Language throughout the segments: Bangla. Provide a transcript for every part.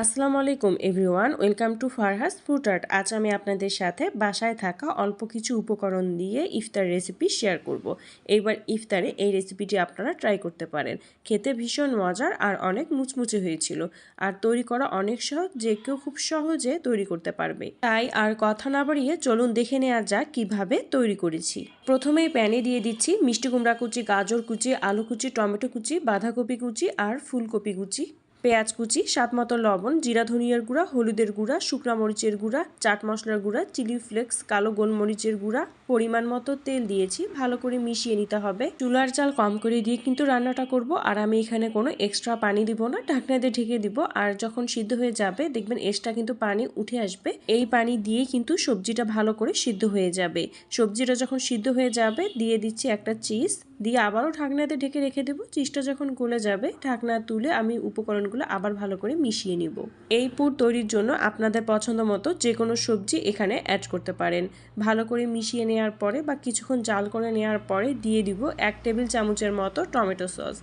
আসসালামু আলাইকুম everyone, welcome to Farha's food art. আজ আমি আপনাদের সাথে বাসায় থাকা অল্প কিছু উপকরণ দিয়ে ইফতার রেসিপি শেয়ার করব। এইবার ইফতারে এই রেসিপিটি আপনারা ট্রাই করতে পারেন। খেতে ভীষণ মজার আর অনেক মুচমুচে হয়েছিল। আর তৈরি করা অনেক সহজ, যে কেউ খুব সহজে তৈরি করতে পারবে। তাই আর কথা না বাড়িয়ে চলুন দেখে নেওয়া যাক কীভাবে তৈরি করেছি। প্রথমেই প্যানে দিয়ে দিচ্ছি মিষ্টি কুমড়া কুচি, গাজর কুচি, আলু কুচি, টমেটো কুচি, বাঁধাকপি কুচি আর ফুলকপি কুচি। পেঁয়াজ কুচি সাত মতো লবণ, জিরা ধনিয়ার গুঁড়া, হলুদের গুঁড়া, শুকনা মরিচের গুঁড়া, চাট মশলার গুঁড়া, চিলি ফ্লেক্স, কালো গোলমরিচের গুঁড়া পরিমাণ মতো তেল দিয়েছি, ভালো করে মিশিয়ে নিতে হবে। চুলার চাল কম করে দিয়ে কিন্তু রান্নাটা করব, আর আমি এখানে কোনো এক্সট্রা পানি দিব না, ঢাকনা দিয়ে ঢেকে দিব। আর যখন সিদ্ধ হয়ে যাবে, দেখবেন এক্সট্রা কিন্তু পানি উঠে আসবে। এই পানি দিয়ে কিন্তু সবজিটা ভালো করে সিদ্ধ হয়ে যাবে। সবজিটা যখন সিদ্ধ হয়ে যাবে, দিয়ে দিচ্ছি একটা চিজ দিয়ে আবারও ঢাকনাতে ঢেকে রেখে দেবো। চিজটা যখন গলে যাবে, ঢাকনা তুলে আমি উপকরণগুলো আবার ভালো করে মিশিয়ে নিব। এই পুর তৈরির জন্য আপনাদের পছন্দ মতো যে কোনো সবজি এখানে অ্যাড করতে পারেন। ভালো করে মিশিয়ে নেওয়ার পরে বা কিছুক্ষণ জাল করে নেওয়ার পরে দিয়ে দিব এক টেবিল চামচের মতো টমেটো সস।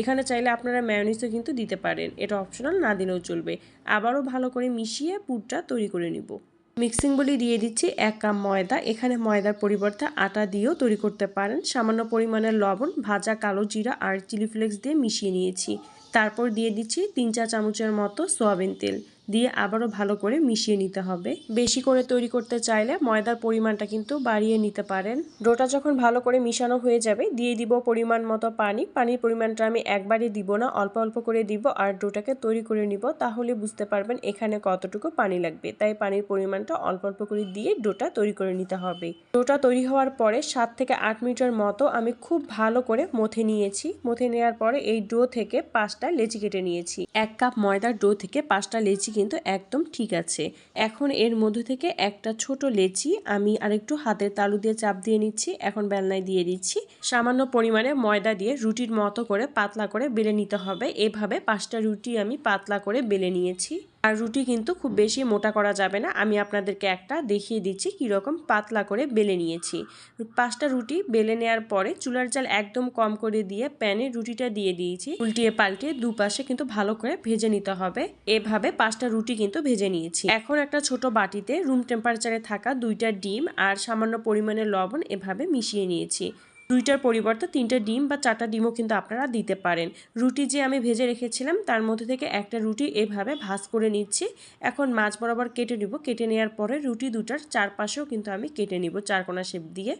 এখানে চাইলে আপনারা ম্যায়োনিসও কিন্তু দিতে পারেন। এটা অপশনাল, না দিলেও চলবে। আবারও ভালো করে মিশিয়ে পুরটা তৈরি করে নিব। মিক্সিং বলি দিয়ে দিচ্ছি এক কাপ ময়দা। এখানে ময়দার পরিবর্তে আটা দিয়েও তৈরি করতে পারেন। সামান্য পরিমাণের লবণ, ভাজা কালো জিরা আর চিলি ফ্লেক্স দিয়ে মিশিয়ে নিয়েছি। তারপর দিয়ে দিচ্ছি তিন চা চামচের মতো সোয়াবিন তেল। দিয়ে আবারও ভালো করে মিশিয়ে নিতে হবে। বেশি করে তৈরি করতে চাইলে ময়দার পরিমাণটা কিন্তু বাড়িয়ে নিতে পারেন। ডোটা যখন ভালো করে মিশানো হয়ে যাবে, দিয়ে দিব পরিমাণ মতো পানি। পানির পরিমাণটা আমি একবারই দিব না, অল্প অল্প করে দিব আর ডোটাকে তৈরি করে নিব তাহলে বুঝতে পারবেন এখানে কতটুকু পানি লাগবে। তাই পানির পরিমাণটা অল্প অল্প করে দিয়ে ডোটা তৈরি করে নিতে হবে। ডোটা তৈরি হওয়ার পরে সাত থেকে আট মিনিটের মতো আমি খুব ভালো করে মথে নিয়েছি। মথে নেওয়ার পরে এই ডো থেকে পাঁচটা লেচি কেটে নিয়েছি। এক কাপ ময়দার ডো থেকে পাঁচটা লেচি কিন্তু একদম ঠিক আছে। এখন এর মধ্যে থেকে একটা ছোট লেচি আমি আরেকটু হাতের তালু দিয়ে চাপ দিয়ে নিচ্ছি, এখন বেলনায় দিয়ে দিচ্ছি। সামান্য পরিমাণে ময়দা দিয়ে রুটির মতো করে পাতলা করে বেলে নিতে হবে। এভাবে পাঁচটা রুটি আমি পাতলা করে বেলে নিয়েছি। আর রুটি কিন্তু খুব বেশি মোটা করা যাবে না। আমি আপনাদেরকে একটা দেখিয়ে দিচ্ছি কীরকম পাতলা করে বেলে নিয়েছি। পাঁচটা রুটি বেলে নেওয়ার পরে চুলার জাল একদম কম করে দিয়ে প্যানে রুটিটা দিয়ে দিয়েছি। উল্টিয়ে পাল্টিয়ে দুপাশে কিন্তু ভালো করে ভেজে নিতে হবে। এভাবে পাঁচটা রুটি কিন্তু ভেজে নিয়েছি। এখন একটা ছোট বাটিতে রুম টেম্পারেচারে থাকা দুইটা ডিম আর সামান্য পরিমাণে লবণ এভাবে মিশিয়ে নিয়েছি। দুইটার পরিবর্তে তিনটা ডিম বা চারটা ডিমও কিন্তু আপনারা দিতে পারেন। রুটি যে আমি ভেজে রেখেছিলাম, তার মধ্যে থেকে একটা রুটি এভাবে ভাজ করে নিচ্ছি। এখন মাছ বরাবর কেটে নিব। কেটে নেওয়ার পরে রুটি দুটার চারপাশেও কিন্তু আমি কেটে নিব চারকোনা শেপ দিয়ে।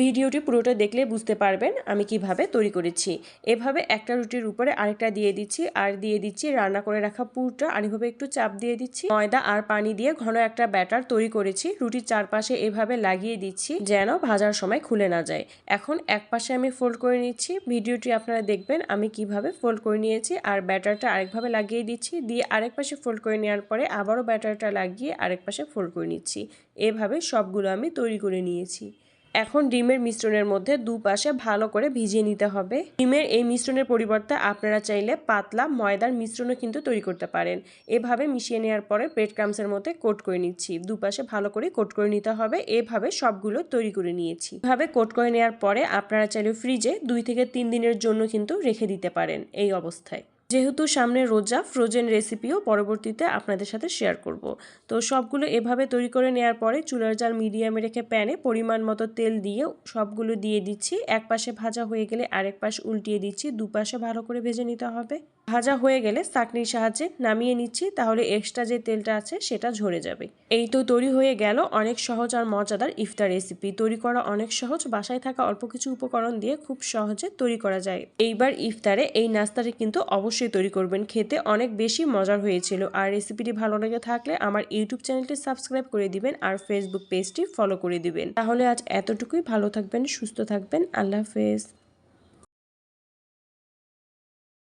ভিডিওটি পুরোটা দেখলে বুঝতে পারবেন আমি কীভাবে তৈরি করেছি। এভাবে একটা রুটির উপরে আরেকটা দিয়ে দিচ্ছি, আর দিয়ে দিচ্ছি রান্না করে রাখা পুরটা, আর এভাবে একটু চাপ দিয়ে দিচ্ছি। ময়দা আর পানি দিয়ে ঘন একটা ব্যাটার তৈরি করেছি। রুটির চারপাশে এভাবে লাগিয়ে দিচ্ছি যেন ভাজার সময় খুলে না যায়। এখন এক পাশে আমি ফোল্ড করে নিচ্ছি। ভিডিওটি আপনারা দেখবেন আমি কীভাবে ফোল্ড করে নিয়েছি, আর ব্যাটারটা আরেকভাবে লাগিয়ে দিচ্ছি। দিয়ে আরেক পাশে ফোল্ড করে নেওয়ার পরে আবারও ব্যাটারটা লাগিয়ে আরেক পাশে ফোল্ড করে নিচ্ছি। এভাবে সবগুলো আমি তৈরি করে নিয়েছি। এখন ডিমের মিশ্রণের মধ্যে দুপাশে ভালো করে ভিজিয়ে নিতে হবে। ডিমের এই মিশ্রণের পরিবর্তে আপনারা চাইলে পাতলা ময়দার মিশ্রণও কিন্তু তৈরি করতে পারেন। এভাবে মিশিয়ে নেওয়ার পরে ব্রেড ক্রামসের মধ্যে কোট করে নিচ্ছি। দুপাশে ভালো করে কোট করে নিতে হবে। এভাবে সবগুলো তৈরি করে নিয়েছি। এভাবে কোট করে নেওয়ার পরে আপনারা চাইলে ফ্রিজে দুই থেকে তিন দিনের জন্য কিন্তু রেখে দিতে পারেন। এই অবস্থায়। যেহেতু সামনে রোজা, ফ্রোজেন রেসিপিও পরবর্তীতে আপনাদের সাথে শেয়ার করব। তো সবগুলো এভাবে তৈরি করে নেওয়ার পরে চুলার জাল মিডিয়ামে রেখে প্যানে পরিমাণ মতো তেল দিয়ে সবগুলো দিয়ে দিচ্ছি। এক পাশে ভাজা হয়ে গেলে আরেক পাশ উল্টিয়ে দিচ্ছি। দুপাশে ভালো করে ভেজে নিতে হবে। ভাজা হয়ে গেলে চাকনির সাহায্যে নামিয়ে নিচ্ছি, তাহলে এক্সট্রা যে তেলটা আছে সেটা ঝরে যাবে। এই তো তৈরি হয়ে গেল অনেক সহজ আর মজাদার ইফতার রেসিপি তৈরি করা অনেক সহজ, বাসায় থাকা অল্প কিছু উপকরণ দিয়ে খুব সহজে তৈরি করা যায়। এইবার ইফতারে এই নাস্তাটি কিন্তু অবশ্যই তৈরি করবেন। খেতে অনেক বেশি মজার হয়েছিল। আর রেসিপিটি ভালো লেগে থাকলে আমার ইউটিউব চ্যানেলটি সাবস্ক্রাইব করে দিবেন আর ফেসবুক পেজটি ফলো করে দিবেন। তাহলে আজ এতটুকুই। ভালো থাকবেন, সুস্থ থাকবেন। আল্লাহ হাফেজ।